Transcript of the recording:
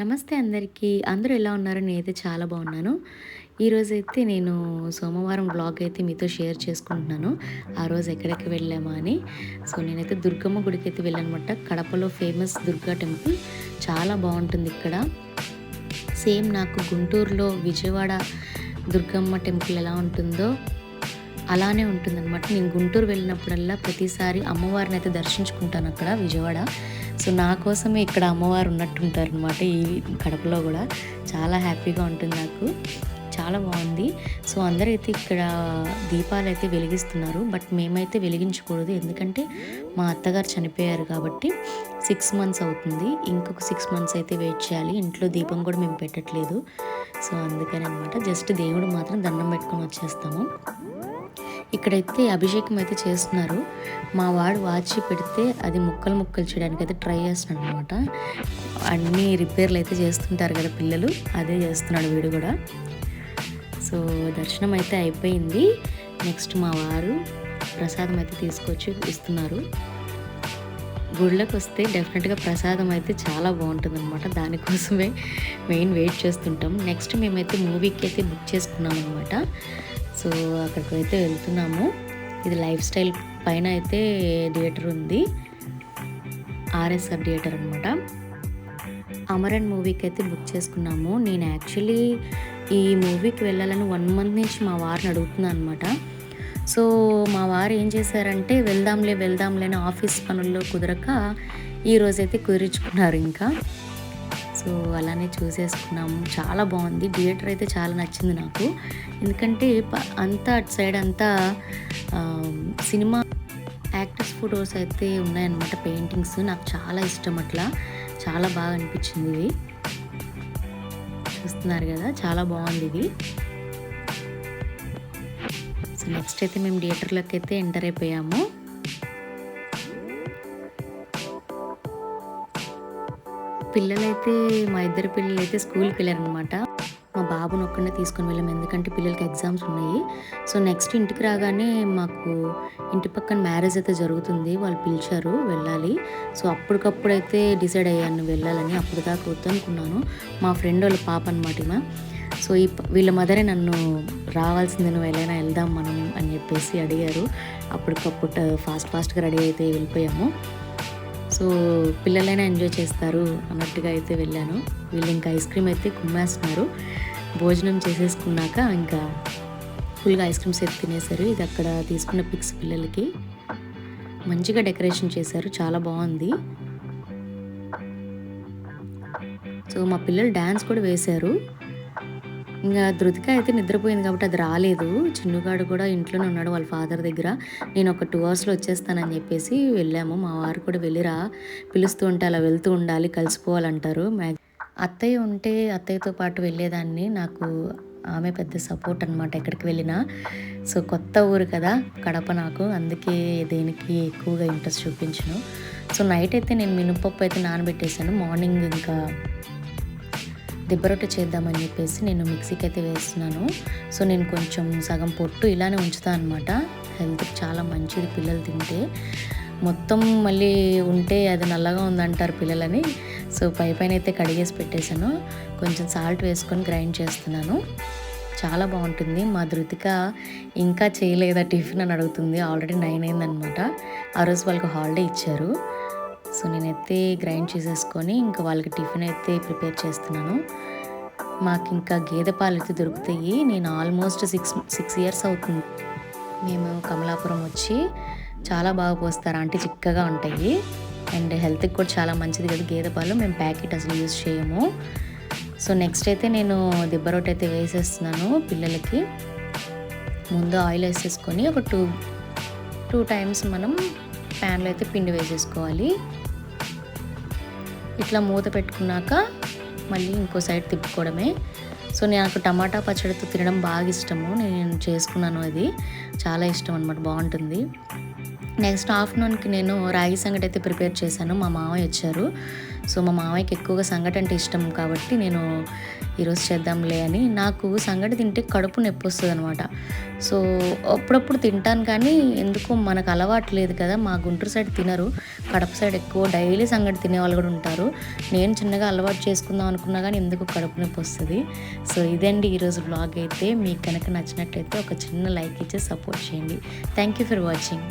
నమస్తే అందరికీ. అందరూ ఎలా ఉన్నారో? నేనైతే చాలా బాగున్నాను. ఈరోజైతే నేను సోమవారం బ్లాగ్ అయితే మీతో షేర్ చేసుకుంటున్నాను. ఆ రోజు ఎక్కడికి వెళ్ళామా అని. సో నేనైతే దుర్గమ్మ గుడికి అయితే వెళ్ళానమాట. కడపలో ఫేమస్ దుర్గా టెంపుల్. చాలా బాగుంటుంది ఇక్కడ. సేమ్ నాకు గుంటూరులో విజయవాడ దుర్గమ్మ టెంపుల్ ఎలా ఉంటుందో అలానే ఉంటుందన్నమాట. నేను గుంటూరు వెళ్ళినప్పుడల్లా ప్రతిసారి అమ్మవారిని అయితే దర్శించుకుంటాను అక్కడ విజయవాడ. సో నా కోసమే ఇక్కడ అమ్మవారు ఉన్నట్టుంటారు అనమాట ఈ కడపలో కూడా. చాలా హ్యాపీగా ఉంటుంది నాకు. చాలా బాగుంది. సో అందరైతే ఇక్కడ దీపాలు అయితే వెలిగిస్తున్నారు. బట్ మేమైతే వెలిగించకూడదు. ఎందుకంటే మా అత్తగారు చనిపోయారు కాబట్టి సిక్స్ మంత్స్ అవుతుంది. ఇంకొక సిక్స్ మంత్స్ అయితే వెయిట్ చేయాలి. ఇంట్లో దీపం కూడా మేము పెట్టట్లేదు. సో అందుకని అనమాట జస్ట్ దేవుడు మాత్రం దండం పెట్టుకొని వచ్చేస్తాము. ఇక్కడైతే అభిషేకం అయితే చేస్తున్నారు. మా వాడు వాచి పెడితే అది ముక్కలు ముక్కలు చేయడానికి అయితే ట్రై చేస్తున్నాడు అనమాట అన్ని రిపేర్లు అయితే చేస్తుంటారు కదా పిల్లలు అదే చేస్తున్నాడు వీడు కూడా. సో దర్శనం అయితే అయిపోయింది. నెక్స్ట్ మా వారు ప్రసాదం అయితే తీసుకొచ్చి ఇస్తున్నారు. గుళ్ళకి వస్తే డెఫినెట్గా ప్రసాదం అయితే చాలా బాగుంటుంది అనమాట దానికోసమే మెయిన్ వెయిట్ చేస్తుంటాం. నెక్స్ట్ మేమైతే మూవీకి అయితే బుక్ చేసుకున్నాం అనమాట సో అక్కడికి అయితే వెళ్తున్నాము. ఇది లైఫ్ స్టైల్ పైన అయితే థియేటర్ ఉంది. ఆర్ఎస్ఆర్ థియేటర్ అనమాట అమరన్ మూవీకి అయితే బుక్ చేసుకున్నాము. నేను యాక్చువల్లీ ఈ మూవీకి వెళ్ళాలని వన్ మంత్ నుంచి మా వారిని అడుగుతున్నాను అనమాట సో మా వారు ఏం చేశారంటే వెళ్దాంలే వెళ్దాంలే అని ఆఫీస్ పనుల్లో కుదరక ఈరోజైతే కుదిరించుకున్నారు ఇంకా. సో అలానే చూసేసుకున్నాము. చాలా బాగుంది. థియేటర్ అయితే చాలా నచ్చింది నాకు. ఎందుకంటే ప- అంతా అటు సైడ్ అంతా సినిమా యాక్టర్స్ ఫొటోస్ అయితే ఉన్నాయన్నమాట పెయింటింగ్స్. నాకు చాలా ఇష్టం అట్లా. చాలా బాగా అనిపించింది ఇది. చూస్తున్నారు కదా చాలా బాగుంది ఇది. సో నెక్స్ట్ అయితే మేము థియేటర్లోకి అయితే ఎంటర్ అయిపోయాము. పిల్లలైతే మా ఇద్దరు పిల్లలు అయితే స్కూల్కి వెళ్ళారనమాట మా బాబును ఒక్కడే తీసుకొని వెళ్ళాం. ఎందుకంటే పిల్లలకి ఎగ్జామ్స్ ఉన్నాయి. సో నెక్స్ట్ ఇంటికి రాగానే మాకు ఇంటి పక్కన మ్యారేజ్ అయితే జరుగుతుంది. వాళ్ళు పిలిచారు వెళ్ళాలి. సో అప్పటికప్పుడు అయితే డిసైడ్ అయ్యాను వెళ్ళాలని. అప్పుడు దాకా వద్దనుకున్నాను. మా ఫ్రెండ్ వాళ్ళ పాప అనమాట ఈమె. సో ఈ వీళ్ళ మదరే నన్ను రావాల్సింది నువ్వు ఎలా వెళ్దాం మనం అని చెప్పేసి అడిగారు. అప్పటికప్పుడు ఫాస్ట్ ఫాస్ట్గా రెడీ అయితే వెళ్ళిపోయాము. సో పిల్లలైనా ఎంజాయ్ చేస్తారు అన్నట్టుగా అయితే వెళ్ళాను. వీళ్ళు ఇంకా ఐస్ క్రీమ్ అయితే కుమ్మేస్తున్నారు. భోజనం చేసేసుకున్నాక ఇంకా ఫుల్గా ఐస్ క్రీమ్స్ అయితే తినేశారు. ఇది అక్కడ తీసుకున్న పిక్స్ పిల్లలకి. మంచిగా డెకరేషన్ చేశారు. చాలా బాగుంది. సో మా పిల్లలు డ్యాన్స్ కూడా వేశారు. ఇంకా ధృతిక అయితే నిద్రపోయింది కాబట్టి అది రాలేదు. చిన్నుగాడు కూడా ఇంట్లోనే ఉన్నాడు వాళ్ళ ఫాదర్ దగ్గర. నేను ఒక టూ అవర్స్లో వచ్చేస్తానని చెప్పేసి వెళ్ళాము. మా వారు కూడా వెళ్ళిరా పిలుస్తూ ఉంటే అలా వెళ్తూ ఉండాలి కలిసిపోవాలంటారు. అత్తయ్య ఉంటే అత్తయ్యతో పాటు వెళ్ళేదాన్ని. నాకు ఆమె పెద్ద సపోర్ట్ అనమాట ఎక్కడికి వెళ్ళినా. సో కొత్త ఊరు కదా కడప నాకు. అందుకే దేనికి ఎక్కువగా ఇంట్రెస్ట్ చూపించను. సో నైట్ అయితే నేను మినపప్పు అయితే నానబెట్టేశాను. మార్నింగ్ ఇంకా దిబ్బరొట్టె చేద్దామని చెప్పేసి నేను మిక్సీకి అయితే వేస్తున్నాను. సో నేను కొంచెం సగం పొట్టు ఇలానే ఉంచుతాను అనమాట హెల్త్కి చాలా మంచిది పిల్లలు తింటే. మొత్తం మళ్ళీ ఉంటే అది నల్లగా ఉందంటారు పిల్లలని. సో పై పైన అయితే కడిగేసి పెట్టేశాను. కొంచెం సాల్ట్ వేసుకొని గ్రైండ్ చేస్తున్నాను. చాలా బాగుంటుంది. మా ధృతిక ఇంకా చేయలేదా టిఫిన్ అని అడుగుతుంది. ఆల్రెడీ నైన్ అయిందనమాట ఆ రోజు వాళ్ళకి హాలిడే ఇచ్చారు. సో నేనైతే గ్రైండ్ చేసేసుకొని ఇంకా వాళ్ళకి టిఫిన్ అయితే ప్రిపేర్ చేస్తున్నాను. మాకు ఇంకా గేదె పాలు అయితే దొరుకుతాయి. నేను ఆల్మోస్ట్ సిక్స్ సిక్స్ ఇయర్స్ అవుతుంది. మేము కమలాపురం వచ్చి చాలా బాగా పోస్తారు. అంటే చిక్కగా ఉంటాయి. అండ్ హెల్త్కి కూడా చాలా మంచిది కదా గేదె పాలు. మేము ప్యాకెట్ అసలు యూజ్ చేయము. సో నెక్స్ట్ అయితే నేను దిబ్బ రొట్టె అయితే వేసేస్తున్నాను పిల్లలకి. ముందు ఆయిల్ వేసేసుకొని ఒక టూ టూ టైమ్స్ మనం ప్యాన్లో అయితే పిండి వేసేసుకోవాలి. ఇట్లా మూత పెట్టుకున్నాక మళ్ళీ ఇంకో సైడ్ తిప్పుకోవడమే. సో నాకు టమాటా పచ్చడితో తినడం బాగా ఇష్టము. నేను చేసుకున్నాను అది. చాలా ఇష్టం అనమాట బాగుంటుంది. నెక్స్ట్ ఆఫ్టర్నూన్కి నేను రాగి సంగటి అయితే ప్రిపేర్ చేశాను. మా మామయ్య వచ్చారు. సో మా మామయ్యకి ఎక్కువగా సంగటి అంటే ఇష్టం కాబట్టి నేను ఈరోజు చేద్దాంలే అని నాకు సంగటి తింటే కడుపు నొప్పి వస్తుంది అనమాట సో అప్పుడప్పుడు తింటాను కానీ ఎందుకో మనకు అలవాటు లేదు కదా మా గుంటూరు సైడ్ తినరు. కడప సైడ్ ఎక్కువ డైలీ సంగటి తినే వాళ్ళు కూడా ఉంటారు. నేను చిన్నగా అలవాటు చేసుకుందాం అనుకున్నా కానీ ఎందుకు కడుపు నొప్పి వస్తుంది. సో ఇదండి ఈరోజు బ్లాగ్ అయితే. మీకు కనుక నచ్చినట్టయితే ఒక చిన్న లైక్ ఇచ్చి సపోర్ట్ చేయండి. Thank you for watching